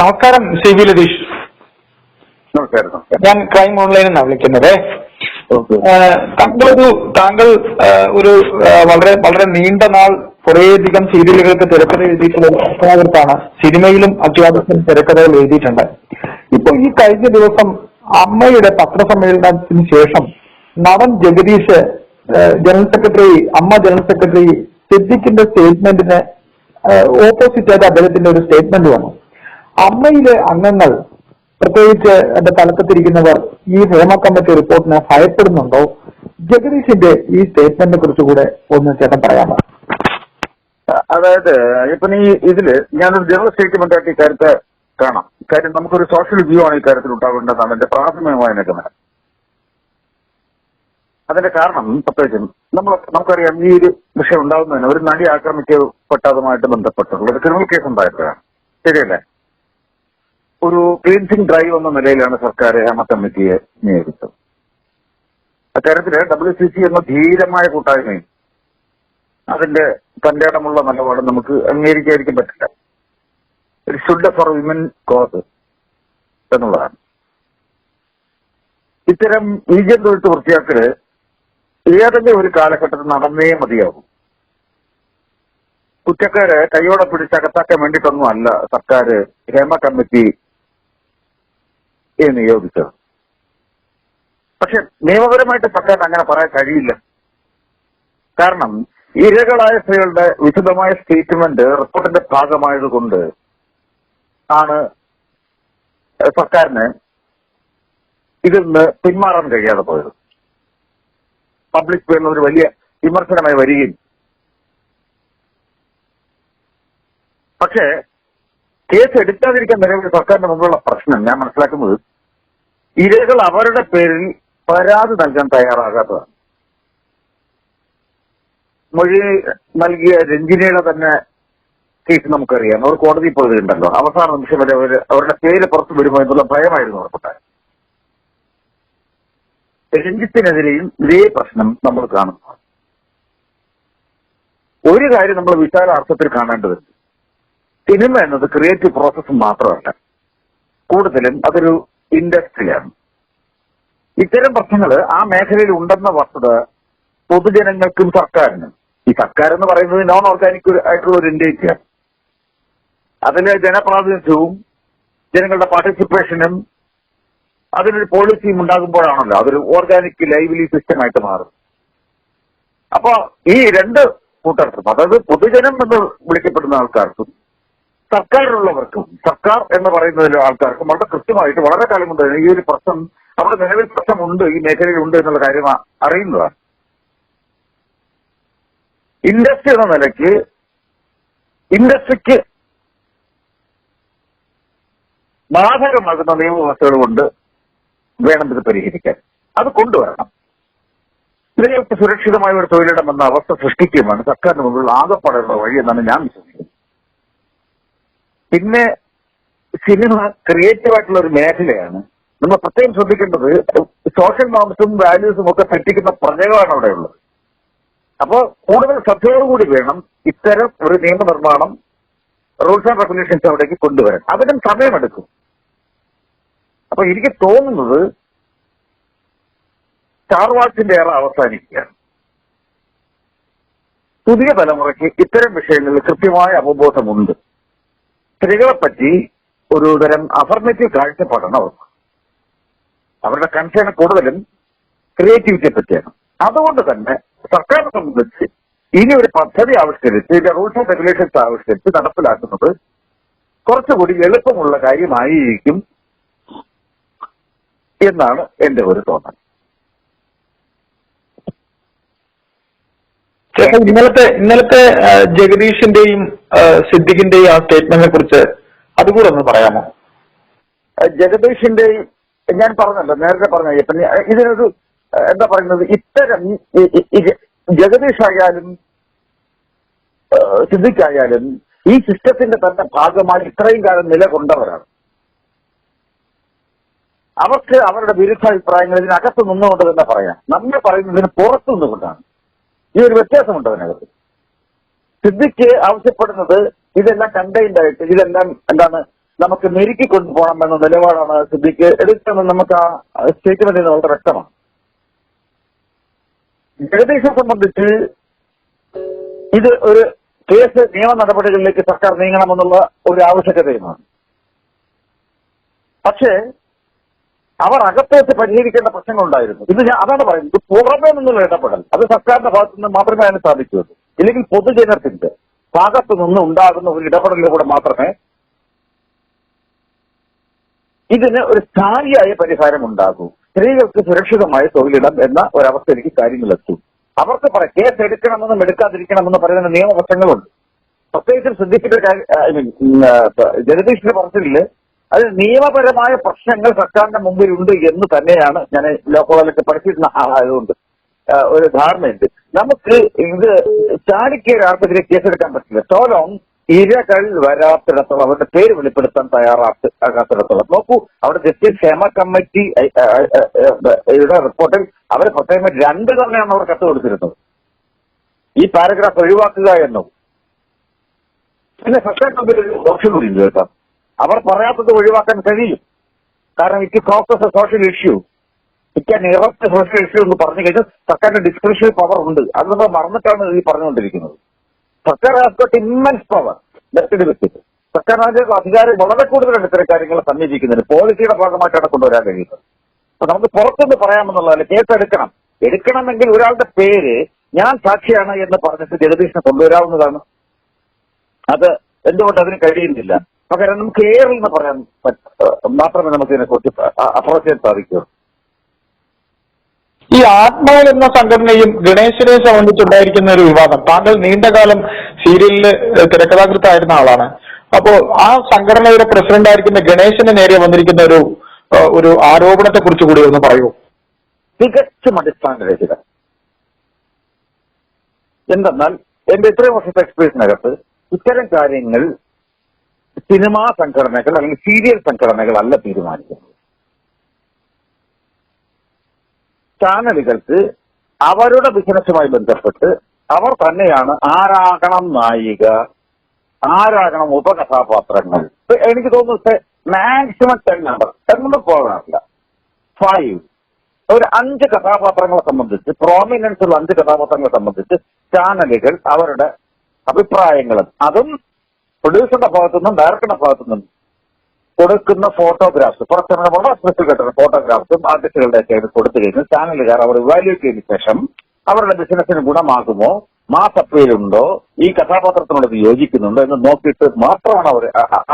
നമസ്കാരം C V Latheesh. നമസ്കാരം ഞാൻ ക്രൈം ഓൺലൈനിൽ നിന്നാണ് വിളിക്കുന്നത് താങ്കളൊരു താങ്കൾ ഒരു വളരെ വളരെ നീണ്ട നാൾ കുറേയധികം സീരിയലുകൾക്ക് തിരക്കഥ എഴുതിയിട്ടുള്ള സിനിമയിലും അത്യാവശ്യം തിരക്കഥകൾ എഴുതിയിട്ടുണ്ട്. ഇപ്പൊ ഈ കഴിഞ്ഞ ദിവസം അമ്മയുടെ പത്രസമ്മേളനത്തിന് ശേഷം നവൻ Jagadish general secretary Amma general secretary സിദ്ദിഖിന്റെ സ്റ്റേറ്റ്മെന്റിന് ഓപ്പോസിറ്റ് ആയിട്ട് അദ്ദേഹത്തിന്റെ ഒരു സ്റ്റേറ്റ്മെന്റ് വന്നു. അമ്മയിലെ അംഗങ്ങൾ പ്രത്യേകിച്ച് എന്റെ തലപ്പത്തിരിക്കുന്നവർ ഈ ഹേമ കമ്മിറ്റി റിപ്പോർട്ടിനെ ഭയപ്പെടുന്നുണ്ടോ? ജഗദീഷിന്റെ ഈ സ്റ്റേറ്റ്മെന്റിനെ കുറിച്ചുകൂടെ ഒന്ന് ചേട്ടൻ പറയാമോ? അതായത് ഇപ്പൊ നീ ഇതിൽ ഞാനൊരു ജനറൽ സ്റ്റേറ്റ്മെന്റ് ആയിട്ട് ഈ കാര്യത്തെ കാണാം. കാര്യം നമുക്കൊരു സോഷ്യൽ വ്യൂ ആണ് ഈ കാര്യത്തിൽ അതിന്റെ എന്റെ പ്രാഥമികമായ നിഗമനം. അതിന്റെ കാരണം പ്രത്യേകിച്ചും നമ്മൾ നമുക്കറിയാം ഈ ഒരു വിഷയം ഉണ്ടാകുന്നതിന് ഒരു നടി ആക്രമിക്കപ്പെട്ടതുമായിട്ട് ബന്ധപ്പെട്ടുള്ള ഒരു ക്രിമിനൽ കേസ് ഉണ്ടായിട്ടാണ് ശരിയല്ലേ? ഒരു ക്ലീൻസിംഗ് ഡ്രൈവ് എന്ന നിലയിലാണ് സർക്കാർ ഹേമ കമ്മിറ്റിയെ നിയോഗിച്ചത്. അക്കാര്യത്തിൽ ഡബ്ല്യു സി സി എന്ന ധീരമായ കൂട്ടായ്മയും അതിന്റെ തന്റെ ഇടമുള്ള നിലപാട് നമുക്ക് അംഗീകരിക്കാതിരിക്കാൻ പറ്റില്ല. ഒരു ശുദ്ധ ഫോർ വിമൻ കോസ് എന്നുള്ളതാണ്. ഇത്തരം ഈജൻ തൊഴുത്ത് വൃത്തിയാക്കൽ ഏതെങ്കിലും ഒരു കാലഘട്ടത്തിൽ നടന്നേ മതിയാകും കുറ്റക്കാരെ കൈയോടെ പിടിച്ചകത്താക്കാൻ വേണ്ടിയിട്ടൊന്നും അല്ല സർക്കാർ ഹേമ കമ്മിറ്റി നിയോഗിച്ചത് പക്ഷെ നിയമപരമായിട്ട് സർക്കാർ അങ്ങനെ പറയാൻ കഴിയില്ല. കാരണം ഇരകളായ സ്ത്രീകളുടെ വിശദമായ സ്റ്റേറ്റ്മെന്റ് റിപ്പോർട്ടിന്റെ ഭാഗമായതുകൊണ്ട് ആണ് സർക്കാരിന് ഇതിൽ നിന്ന് പിന്മാറാൻ കഴിയാതെ പോയത്. പബ്ലിക് വേണ്ടൊരു വലിയ വിമർശനമായി വരികയും. പക്ഷേ കേസ് എടുക്കാതിരിക്കാൻ നിലവിൽ സർക്കാരിന്റെ മുമ്പിലുള്ള പ്രശ്നം ഞാൻ മനസ്സിലാക്കുന്നത് ഇരകൾ അവരുടെ പേരിൽ പരാതി നൽകാൻ തയ്യാറാകാത്തതാണ്. മൊഴി നൽകിയ രഞ്ജിനിയുടെ തന്നെ കേസ് നമുക്കറിയാം. അവർ കോടതിയിൽ പോയതുണ്ടല്ലോ അവസാന നിമിഷം വരെ അവർ അവരുടെ പേര് പുറത്തു വരുമോ എന്നുള്ള ഭയമായിരുന്നു അവർക്കുണ്ടായത് രഞ്ജിത്തിനെതിരെയും ഇതേ പ്രശ്നം നമ്മൾ കാണുന്നു. ഒരു കാര്യം നമ്മൾ വിശാല അർത്ഥത്തിൽ കാണേണ്ടതുണ്ട്. സിനിമ എന്നത് ക്രിയേറ്റീവ് പ്രോസസ്സ് മാത്രമല്ല. കൂടുതലും അതൊരു ഇൻഡസ്ട്രിയാണ് ഇത്തരം പ്രശ്നങ്ങൾ ആ മേഖലയിൽ ഉണ്ടെന്ന വസ്തുത പൊതുജനങ്ങൾക്കും സർക്കാരിനും. ഈ സർക്കാർ എന്ന് പറയുന്നത് നോൺ ഓർഗാനിക് ആയിട്ടുള്ള ഒരു ഇൻഡേറ്റിയാണ് അതിലെ ജനപ്രാതിനിധ്യവും ജനങ്ങളുടെ പാർട്ടിസിപ്പേഷനും അതിനൊരു പോളിസിയും ഉണ്ടാകുമ്പോഴാണല്ലോ അതൊരു ഓർഗാനിക് ലൈവ്ലി സിസ്റ്റം ആയിട്ട് മാറും അപ്പോ ഈ രണ്ട് കൂട്ടർക്കും അതായത് പൊതുജനം എന്ന് വിളിക്കപ്പെടുന്ന ആൾക്കാർക്കും സർക്കാരിലുള്ളവർക്കും സർക്കാർ എന്ന് പറയുന്നതിലെ ആൾക്കാർക്കും വളരെ കൃത്യമായിട്ട് വളരെ കാലം കൊണ്ട് ഈ ഒരു പ്രശ്നം അവിടെ നിലവിൽ പ്രശ്നമുണ്ട് ഈ മേഖലയിൽ ഉണ്ട് എന്നുള്ള കാര്യം അറിയുന്നതാണ് ഇൻഡസ്ട്രി എന്ന നിലയ്ക്ക് ഇൻഡസ്ട്രിക്ക് ബാധകമാകുന്ന നിയമവ്യവസ്ഥകൾ കൊണ്ട് വേണം ഇത് പരിഹരിക്കാൻ. അത് കൊണ്ടുവരണം. സ്ത്രീകൾക്ക് സുരക്ഷിതമായ ഒരു തൊഴിലിടം എന്ന അവസ്ഥ സൃഷ്ടിക്കുകയാണ് സർക്കാരിന് മുമ്പിലുള്ള ആകെപ്പാടുള്ള വഴി എന്നാണ് ഞാൻ വിശ്വസിക്കുന്നത്. പിന്നെ സിനിമ ക്രിയേറ്റീവ് ആയിട്ടുള്ള ഒരു മേഖലയാണ്. നമ്മൾ പ്രത്യേകം ശ്രദ്ധിക്കേണ്ടത് സോഷ്യൽ നോംസും വാല്യൂസും ഒക്കെ തെറ്റിക്കുന്ന പ്രജകളാണ് അവിടെ ഉള്ളത്. അപ്പോൾ കൂടുതൽ ശ്രദ്ധയോടുകൂടി വേണം ഇത്തരം ഒരു നിയമനിർമ്മാണം റൂൾസ് ആൻഡ് റെഗുലേഷൻസ് അവിടേക്ക് കൊണ്ടുവരാൻ. അതിനും സമയമെടുക്കും. അപ്പൊ എനിക്ക് തോന്നുന്നത് സ്റ്റാർ വാച്ചിന്റെ ഏറെ അവസാനിക്കുകയാണ്. പുതിയ തലമുറയ്ക്ക് ഇത്തരം വിഷയങ്ങളിൽ കൃത്യമായ അവബോധമുണ്ട്. സ്ത്രീകളെ പറ്റി ഒരു തരം അഫർമേറ്റീവ് കാഴ്ചപ്പാടാണ് അവർക്ക്. അവരുടെ കൺസേൺ കൂടുതലും ക്രിയേറ്റിവിറ്റിയെ പറ്റിയാണ്. അതുകൊണ്ട് തന്നെ സർക്കാരിനെ സംബന്ധിച്ച് ഇനി ഒരു പദ്ധതി ആവിഷ്കരിച്ച് ഇതിന്റെ റൂൾസ് ആൻഡ് റെഗുലേഷൻസ് ആവിഷ്കരിച്ച് നടപ്പിലാക്കുന്നത് കുറച്ചുകൂടി എളുപ്പമുള്ള കാര്യമായിരിക്കും എന്നാണ് എന്റെ ഒരു തോന്നൽ. ഇന്നലത്തെ ഇന്നലത്തെ ജഗദീഷിന്റെയും സിദ്ദിഖിന്റെയും ആ സ്റ്റേറ്റ്മെന്റിനെ കുറിച്ച് അതുകൂടെ ഒന്ന് പറയാമോ? ജഗദീഷിന്റെയും ജഗദീഷിന്റെ ഞാൻ പറഞ്ഞല്ലോ നേരത്തെ പറഞ്ഞ ഇതിനൊരു എന്താ പറയുന്നത് ഇത്തരം ജഗദീഷ് ആയാലും സിദ്ദിഖായാലും ഈ സിസ്റ്റത്തിന്റെ തന്നെ ഭാഗമായി ഇത്രയും കാലം നിലകൊണ്ടവരാണ്. അവർക്ക് അവരുടെ വിരുദ്ധാഭിപ്രായങ്ങൾ ഇതിനകത്ത് നിന്നുകൊണ്ട് തന്നെ പറയാം. നമ്മൾ പറയുന്നതിന് പുറത്തു നിന്നുകൊണ്ടാണ് ഈ ഒരു വ്യത്യാസമുണ്ട് അതിനകത്ത്. സിദ്ദിഖ് ആവശ്യപ്പെടുന്നത് ഇതെല്ലാം കണ്ടെയ്ൻഡ് ആയിട്ട് ഇതെല്ലാം എന്താണ് നമുക്ക് മെരുക്കി കൊണ്ടുപോകണം എന്ന നിലപാടാണ് സിദ്ധിക്ക്. എടുക്കുന്നത് നമുക്ക് ആ സ്റ്റേറ്റ്മെന്റിൽ നിന്ന് വളരെ വ്യക്തമാണ്. ജഗദീഷെ സംബന്ധിച്ച് ഇത് ഒരു കേസ് നിയമ നടപടികളിലേക്ക് സർക്കാർ നീങ്ങണമെന്നുള്ള ഒരു ആവശ്യകതയുമാണ്. പക്ഷേ അവർ അകത്തേക്ക് പരിഹരിക്കേണ്ട പ്രശ്നങ്ങളുണ്ടായിരുന്നു. ഇത് ഞാൻ അതാണ് പറയുന്നത്. പുറമേ നിന്നുള്ള ഇടപെടൽ. അത് സർക്കാരിന്റെ ഭാഗത്തു നിന്ന് മാത്രമേ അതിന് സാധിക്കുകയുള്ളൂ. ഇല്ലെങ്കിൽ പൊതുജനത്തിന്റെ ഭാഗത്തു നിന്ന് ഉണ്ടാകുന്ന ഒരു ഇടപെടലിലൂടെ മാത്രമേ ഇതിന് ഒരു സ്ഥായിയായ പരിഹാരം ഉണ്ടാകൂ. സ്ത്രീകൾക്ക് സുരക്ഷിതമായ തൊഴിലിടം എന്ന ഒരവസ്ഥയിലേക്ക് കാര്യങ്ങൾ എത്തും. അവർക്ക് പറയാം കേസ് എടുക്കണമെന്നും എടുക്കാതിരിക്കണമെന്നും പറയുന്ന നിയമവശങ്ങളുണ്ട്. പ്രത്യേകിച്ച് കാര്യം ഐ മീൻ ജഗദീഷിന്റെ പറച്ചിലിൽ അത് നിയമപരമായ പ്രശ്നങ്ങൾ സർക്കാരിന്റെ മുമ്പിലുണ്ട് എന്ന് തന്നെയാണ് ഞാൻ ലോ കോളേജിലൊക്കെ പഠിച്ചിരുന്ന ആളായതുകൊണ്ട് ഒരു ധാരണയുണ്ട്. നമുക്ക് ഇത് ചാടിക്കേറി ഒരാൾക്കെതിരെ കേസെടുക്കാൻ പറ്റില്ല. സോലോങ് ഇരകൾ വരാത്തിടത്തോളം അവരുടെ പേര് വെളിപ്പെടുത്താൻ തയ്യാറാകാത്തിടത്തോളം നോക്കൂ അവിടെ ജസ്റ്റിസ് ക്ഷേമ കമ്മിറ്റി റിപ്പോർട്ടിൽ അവർ പ്രത്യേകം രണ്ട് തവണയാണ് അവർ കത്ത് കൊടുത്തിരുന്നത്. ഈ പാരഗ്രാഫ് ഒഴിവാക്കുക എന്നും. പിന്നെ സർക്കാർ കമ്പനി ഓപ്ഷൻ കൂടി കേട്ടോ. അവർ പറയാത്തത് ഒഴിവാക്കാൻ കഴിയും. കാരണം it crosses social issue it an erupt social issue എന്ന് പറഞ്ഞു കഴിഞ്ഞാൽ സർക്കാരിന്റെ ഡിസ്ക്രിപ്ഷൻ പവർ ഉണ്ട്. അത് നമ്മൾ മറന്നിട്ടാണ് ഈ പറഞ്ഞുകൊണ്ടിരിക്കുന്നത്. സർക്കാർ ഹാസ് ഇമ്മൻസ് പവർ ഡെപ്യൂട്ടി വെച്ചിട്ട് സർക്കാർ അതിന്റെ അധികാരം വളരെ കൂടുതലാണ് ഇത്തരം കാര്യങ്ങൾ സമീപിക്കുന്നതിന്. പോളിസിയുടെ ഭാഗമായിട്ടാണ് കൊണ്ടുവരാൻ കഴിയുന്നത്. അപ്പൊ നമുക്ക് പുറത്തുനിന്ന് പറയാമെന്നുള്ളതല്ല കേസ് എടുക്കണം. എടുക്കണമെങ്കിൽ ഒരാളുടെ പേര് ഞാൻ സാക്ഷിയാണ് എന്ന് പറഞ്ഞിട്ട് ജഗദീഷിനെ കൊണ്ടുവരാവുന്നതാണ്. അത് എന്തുകൊണ്ട് അതിന് കഴിയുന്നില്ല? പകരം നമുക്ക് എയർ എന്ന് പറയാൻ മാത്രമേ നമുക്ക് ഇതിനെക്കുറിച്ച് അപ്രോച്ച് ചെയ്യാൻ സാധിക്കൂ. ഈ ആത്മാവ് എന്ന സംഘടനയും ഗണേശനെ സംബന്ധിച്ചുണ്ടായിരിക്കുന്ന ഒരു വിവാദം. താങ്കൾ നീണ്ടകാലം സീരിയലിൽ തിരക്കഥാകൃത്തായിരുന്ന ആളാണ്. അപ്പോ ആ സംഘടനയുടെ പ്രസിഡന്റ് ആയിരിക്കുന്ന ഗണേശന് നേരെ വന്നിരിക്കുന്ന ഒരു ഒരു ആരോപണത്തെ കുറിച്ച് കൂടി ഒന്ന് പറയൂ. തികച്ചും അടിസ്ഥാനരഹിത. എന്തെന്നാൽ എന്റെ ഇത്രയും വർഷത്തെ എക്സ്പീരിയൻസിനകത്ത് ഇത്തരം കാര്യങ്ങൾ സിനിമാ സംഘടനകൾ അല്ലെങ്കിൽ സീരിയൽ സംഘടനകളല്ല തീരുമാനിക്കുന്നത്. ചാനലുകൾക്ക് അവരുടെ ബിസിനസ്സുമായി ബന്ധപ്പെട്ട് അവർ തന്നെയാണ് ആരാകണം നായിക ആരാകണം ഉപകഥാപാത്രങ്ങൾ. എനിക്ക് തോന്നുന്നത് maximum ten number ten number പോകാറില്ല. ഫൈവ് ഒരു അഞ്ച് കഥാപാത്രങ്ങളെ സംബന്ധിച്ച് പ്രോമിനൻസ് ഉള്ള അഞ്ച് കഥാപാത്രങ്ങളെ സംബന്ധിച്ച് ചാനലുകൾ അവരുടെ അഭിപ്രായങ്ങളും അതും പ്രൊഡ്യൂസറുടെ ഭാഗത്തുനിന്നും ഡയറക്ടറുടെ ഭാഗത്തുനിന്നും കൊടുക്കുന്ന ഫോട്ടോഗ്രാഫ്സ് പുറത്തിറങ്ങുമ്പോൾ സ്പെഷ്യൽ കിട്ടുന്ന ഫോട്ടോഗ്രാഫ്സും ആർട്ടിസ്റ്റുകളുടെ ഒക്കെ കൊടുത്തു കഴിഞ്ഞ്. ചാനലുകാർ അവർ ഇവാലുവേറ്റ് ചെയ്തതിനു ശേഷം അവരുടെ ബിസിനസ്സിന് ഗുണമാകുമോ? മാസ് അപ്പീലുണ്ടോ ഈ കഥാപാത്രത്തിനോട് യോജിക്കുന്നുണ്ടോ എന്ന് നോക്കിയിട്ട് മാത്രമാണ് അവർ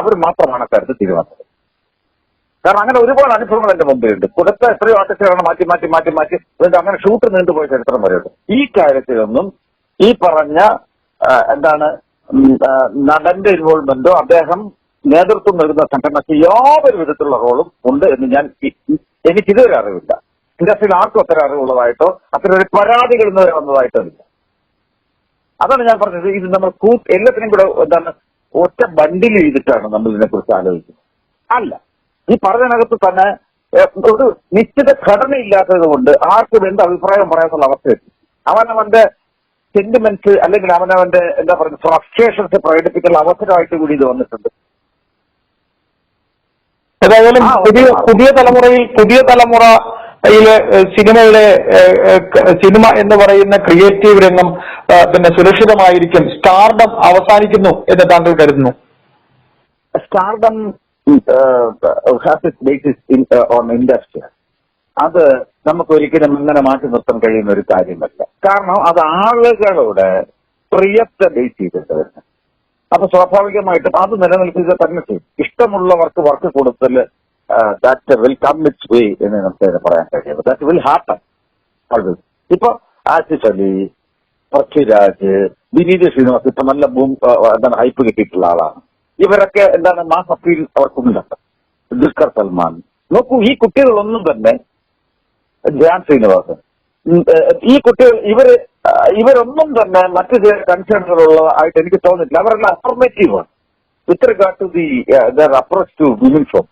അവർ മാത്രമാണ് അക്കാര്യത്തിൽ തീരുമാനിച്ചത്. കാരണം അങ്ങനെ ഒരുപാട് അനുഭവങ്ങൾ എന്റെ മുമ്പിലുണ്ട്. കൊടുത്ത എത്രയോ ആർട്ടിസ്റ്റുകളാണ് മാറ്റി മാറ്റി മാറ്റി മാറ്റി എന്നിട്ട് അങ്ങനെ ഷൂട്ട് നീണ്ടുപോയ ചരിത്രം വരെയുണ്ട്. ഈ കാര്യത്തിലൊന്നും ഈ പറഞ്ഞ എന്താണ് നടന്റെ ഇൻവോൾവ്മെന്റോ അദ്ദേഹം നേതൃത്വം നൽകുന്ന സംഘടനയ്ക്ക് യാതൊരു വിധത്തിലുള്ള റോളും ഉണ്ട് എന്ന് ഞാൻ എനിക്ക് ഇതുവരെ അറിവില്ല. ഇൻഡസ്ട്രിയിൽ ആർക്കും അത്തരം അറിവുള്ളതായിട്ടോ അത്തരം ഒരു പരാതികൾ ഇന്നുവരെ വന്നതായിട്ടോ ഇല്ല. അതാണ് ഞാൻ പറഞ്ഞത്. ഇത് നമ്മൾ എല്ലാത്തിനും കൂടെ എന്താണ് ഒറ്റ ബണ്ടിൽ ചെയ്തിട്ടാണ് നമ്മൾ ഇതിനെക്കുറിച്ച് ആലോചിക്കുന്നത്. അല്ല ഈ പറഞ്ഞതിനകത്ത് തന്നെ ഒരു നിശ്ചിത ഘടനയില്ലാത്തത് കൊണ്ട് ആർക്കും എന്ത് അഭിപ്രായം പറയാനുള്ള അവസ്ഥയെത്തി അവനവന്റെ സെന്റിമെന്റ്സ് അല്ലെങ്കിൽ അവനവന്റെ എന്താ പറയുക ഫ്രസ്ട്രേഷൻസ് പ്രകടിപ്പിക്കുന്ന അവസരമായിട്ട് കൂടി ഇത് വന്നിട്ടുണ്ട്. ഏതായാലും പുതിയ പുതിയ തലമുറയിൽ പുതിയ തലമുറയിലെ സിനിമയിലെ സിനിമയുടെ സിനിമ എന്ന് പറയുന്ന ക്രിയേറ്റീവ് രംഗം പിന്നെ സുരക്ഷിതമായിരിക്കും. സ്റ്റാർഡം അവസാനിക്കുന്നു എന്ന് താങ്കൾ കരുതുന്നു. Stardom has it basis on industry അത് നമുക്ക് ഒരിക്കലും ഇങ്ങനെ മാറ്റി നിർത്താൻ കഴിയുന്ന ഒരു കാര്യമല്ല. കാരണം അത് ആളുകളുടെ പ്രിയത്തെ ബേസ് ചെയ്തിട്ട് വരുന്നത്. അപ്പൊ സ്വാഭാവികമായിട്ടും അത് നിലനിൽക്കുക തന്നെ ചെയ്യും. ഇഷ്ടമുള്ളവർക്ക് work കൊടുത്തൽ that will come its way എന്ന് നമുക്ക് പറയാൻ കഴിയും. ദാറ്റ് വിൽ ഹാപ്പൻ ഇപ്പൊ ആസിഫ് അലി പൃഥ്വിരാജ് വിനീത് ശ്രീനിവാസ് ഇപ്പൊ നല്ല എന്താണ് ഹൈപ്പ് കിട്ടിയിട്ടുള്ള ആളാണ്. ഇവരൊക്കെ എന്താണ് മാസ് അപ്പീൽ അവർക്കുണ്ട്. ദുൽഖർ സൽമാൻ. നോക്കൂ ഈ കുട്ടികളൊന്നും തന്നെ ധ്യാൻ ശ്രീനിവാസൻ. ഈ കുട്ടികൾ ഇവർ ഇവരൊന്നും തന്നെ മറ്റു ചില കൺസേണുകളുള്ള ആയിട്ട് എനിക്ക് തോന്നിട്ടില്ല അവരെല്ലാം അഫർമേറ്റീവ് ആണ്. With regard to the approach to women shop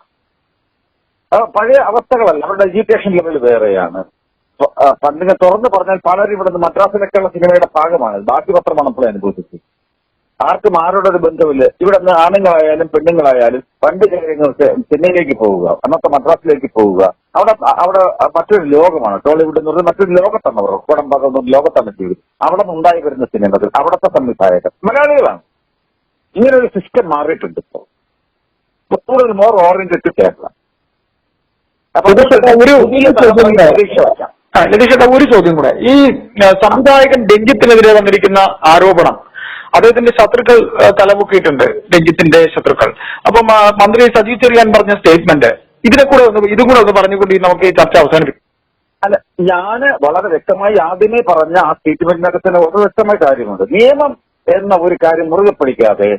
പഴയ അവസ്ഥകളല്ല. അവരുടെ എഡ്യൂക്കേഷൻ ലെവൽ വേറെയാണ്. പണ്ടിനെ തുറന്ന് പറഞ്ഞാൽ പലരും ഇവിടുന്ന് മദ്രാസിലൊക്കെയുള്ള സിനിമയുടെ ഭാഗമാണ്. ബാക്കി പത്രമാണ് ഇപ്പോൾ അനുഭവിച്ചത്. ആർക്കും ആരോടൊരു ബന്ധമില്ല. ഇവിടെ നിന്ന് ആണുങ്ങളായാലും പെണ്ണുങ്ങളായാലും പണ്ട് കാര്യങ്ങൾക്ക് ചെന്നൈയിലേക്ക് പോവുക അന്നത്തെ മദ്രാസിലേക്ക് പോവുക. അവിടെ അവിടെ മറ്റൊരു ലോകമാണ്. ടോളിവുഡ് എന്ന് പറയുന്നത് മറ്റൊരു ലോകത്താണ് അവർ. കുടംബകം ലോകത്താണ് ജീവിതം അവിടെ നിന്നുണ്ടായി വരുന്ന സിനിമകൾ അവിടത്തെ സംവിധായകർ മലയാളികളാണ്. ഇങ്ങനൊരു ഒരു സിസ്റ്റം മാറിയിട്ടുണ്ട് ഇപ്പോൾ കൂടുതൽ മോർ ഓറിയന്റഡ് ടു കേരള. ഒരു ചോദ്യം കൂടെ. ഈ സമുദായകൻ സംവിധായകൻ രഞ്ജിത്തിനെതിരെ വന്നിരിക്കുന്ന ആരോപണം അദ്ദേഹത്തിന്റെ ശത്രുക്കൾ തലമുക്കിയിട്ടുണ്ട്. രഞ്ജിത്തിന്റെ ശത്രുക്കൾ. അപ്പം മന്ത്രി സജി ചെറിയാൻ പറഞ്ഞ സ്റ്റേറ്റ്മെന്റ് ഇതിനെ കൂടെ ഒന്ന് ഇതും കൂടെ ഒന്ന് പറഞ്ഞുകൊണ്ട് നമുക്ക് ഈ ചർച്ച അവസാനിപ്പിക്കും. അല്ല ഞാൻ വളരെ വ്യക്തമായി ആദ്യമേ പറഞ്ഞ ആ സ്റ്റേറ്റ്മെന്റിനകത്ത് തന്നെ വളരെ വ്യക്തമായ കാര്യമുണ്ട്. നിയമം എന്ന ഒരു കാര്യം മുറുകെ പിടിക്കാതെ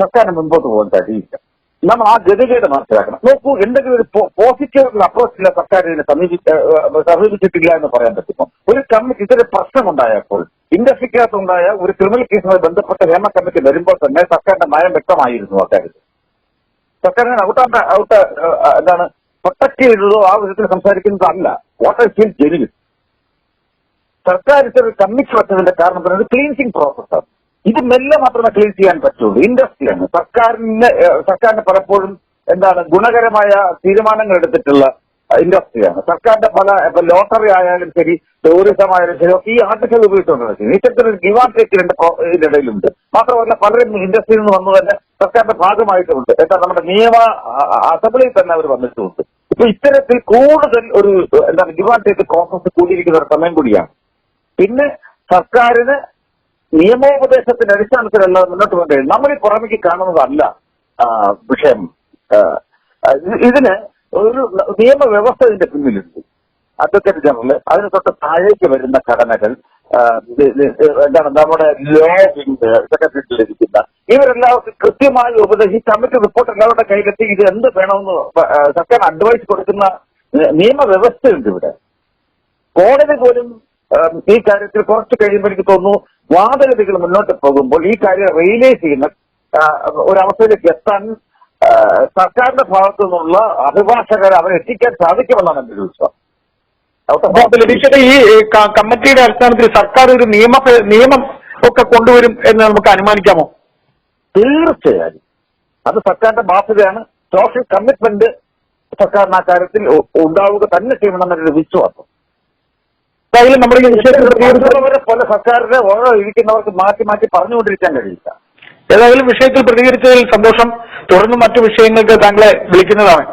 സർക്കാരിന് മുമ്പോട്ട് പോകാൻ കഴിയില്ല. നമ്മൾ ആ ഗതികേട് മനസ്സിലാക്കണം. നോക്കൂ എന്തെങ്കിലും ഒരു പോസിറ്റീവ് അപ്രോച്ചില്ല സർക്കാർ ഇതിനെ ഏഹ് സമീപിച്ചിട്ടില്ല എന്ന് പറയാൻ പറ്റുമോ? ഒരു കമ്മിറ്റി ഇതൊരു പ്രശ്നമുണ്ടായപ്പോൾ ഇൻഡസ്ട്രിക്കകത്തുണ്ടായ ഒരു ക്രിമിനൽ കേസുമായി ബന്ധപ്പെട്ട ഹേമ കമ്മിറ്റി വരുമ്പോൾ തന്നെ സർക്കാരിന്റെ നയം വ്യക്തമായിരുന്നു അക്കാര്യത്തിൽ സർക്കാരിനെ ഔട്ട് ഔട്ട് എന്താണ് പ്രൊട്ടക്ട് ചെയ്തതോ ആ വിധത്തിൽ സംസാരിക്കുന്നതല്ല. വാട്ടർ ഫീൽ ജെനുവിൻ സർക്കാർ ഇത്തരം കമ്മിറ്റി വെച്ചതിന്റെ കാരണം പറയുന്നത് ക്ലീൻസിങ് പ്രോസസ്സാണ് ഇത് മെല്ലെ മാത്രമേ ക്ലീൻ ചെയ്യാൻ പറ്റുള്ളൂ. ഇൻഡസ്ട്രിയാണ് സർക്കാരിന് സർക്കാരിന് പലപ്പോഴും എന്താണ് ഗുണകരമായ തീരുമാനങ്ങൾ എടുത്തിട്ടുള്ള ഇൻഡസ്ട്രിയാണ് സർക്കാരിന്റെ പല ലോട്ടറി ആയാലും ശരി ടൂറിസം ആയാലും ശരി ഈ ആർട്ടിക്കൽ ഉപയോഗിച്ചുകൊണ്ടിരിക്കുന്നത് ഇത്തരത്തിൽ ഗിവ് ആൻഡ് ഇതിന്റെ ഇടയിലുണ്ട്. മാത്രമല്ല പലരും ഇൻഡസ്ട്രിയിൽ നിന്ന് വന്നു തന്നെ സർക്കാരിന്റെ ഭാഗമായിട്ടുണ്ട്. എന്താ നമ്മുടെ നിയമ അസംബ്ലിയിൽ തന്നെ അവർ വന്നിട്ടുണ്ട്. ഇപ്പൊ ഇത്തരത്തിൽ കൂടുതൽ ഒരു എന്താണ് ഗിവ് ആൻഡ് ടേക്ക് പ്രോസസ് കൂടിയിരിക്കുന്ന ഒരു സമയം കൂടിയാണ്. പിന്നെ സർക്കാരിന് നിയമോപദേശത്തിന്റെ അടിസ്ഥാനത്തിലല്ല മുന്നോട്ട് കൊണ്ടുപോയി നമ്മൾ ഈ പുറമേക്ക് കാണുന്നതല്ല വിഷയം. ഇതിന് ഒരു നിയമവ്യവസ്ഥ ഇതിന്റെ പിന്നിലുണ്ട് അഡ്വക്കേറ്റ് ജനറൽ അതിന് തൊട്ട് താഴേക്ക് വരുന്ന ഘടനകൾ എന്താണ് നമ്മുടെ ലോ സെക്രട്ടറിയിലിരിക്കുന്ന ഇവരെല്ലാവർക്കും കൃത്യമായി ഉപദേശി കമ്മിറ്റി റിപ്പോർട്ട് എല്ലാവരുടെ കയ്യിലെത്തി ഇത് എന്ത് വേണമെന്ന് സർക്കാർ അഡ്വൈസ് കൊടുക്കുന്ന നിയമവ്യവസ്ഥയുണ്ട് ഇവിടെ. കോടതി പോലും ഈ കാര്യത്തിൽ കുറച്ച് കഴിയുമ്പോൾ എനിക്ക് തോന്നുന്നു വാദഗതികൾ മുന്നോട്ട് പോകുമ്പോൾ ഈ കാര്യം റിയലൈസ് ചെയ്യുന്ന ഒരവസ്ഥയിലേക്ക് എത്താൻ സർക്കാരിന്റെ ഭാഗത്തു നിന്നുള്ള അഭിഭാഷകരെ അവരെ എത്തിക്കാൻ സാധിക്കുമെന്നാണ് എന്റെ ഒരു വിശ്വാസം. അപ്പൊ ലതീഷ് ഈ കമ്മിറ്റിയുടെ അടിസ്ഥാനത്തിൽ സർക്കാർ ഒരു നിയമ നിയമം ഒക്കെ കൊണ്ടുവരും എന്ന് നമുക്ക് അനുമാനിക്കാമോ? തീർച്ചയായും. അത് സർക്കാരിന്റെ ബാധ്യതയാണ്. സോഷ്യൽ കമ്മിറ്റ്മെന്റ് സർക്കാരിന് ആ കാര്യത്തിൽ ഉണ്ടാവുക തന്നെ ചെയ്യണമെന്നൊരു വിശ്വാസം. എന്തായാലും നമ്മുടെ ഈ വിഷയത്തിൽ പോലെ സർക്കാരിനെ ഓരോ ഇരിക്കുന്നവർക്ക് മാറ്റി മാറ്റി പറഞ്ഞുകൊണ്ടിരിക്കാൻ കഴിയില്ല. ഏതായാലും വിഷയത്തിൽ പ്രതികരിച്ചതിൽ സന്തോഷം. തുടർന്ന് മറ്റു വിഷയങ്ങൾക്ക് താങ്കളെ വിളിക്കുന്നതാണ്.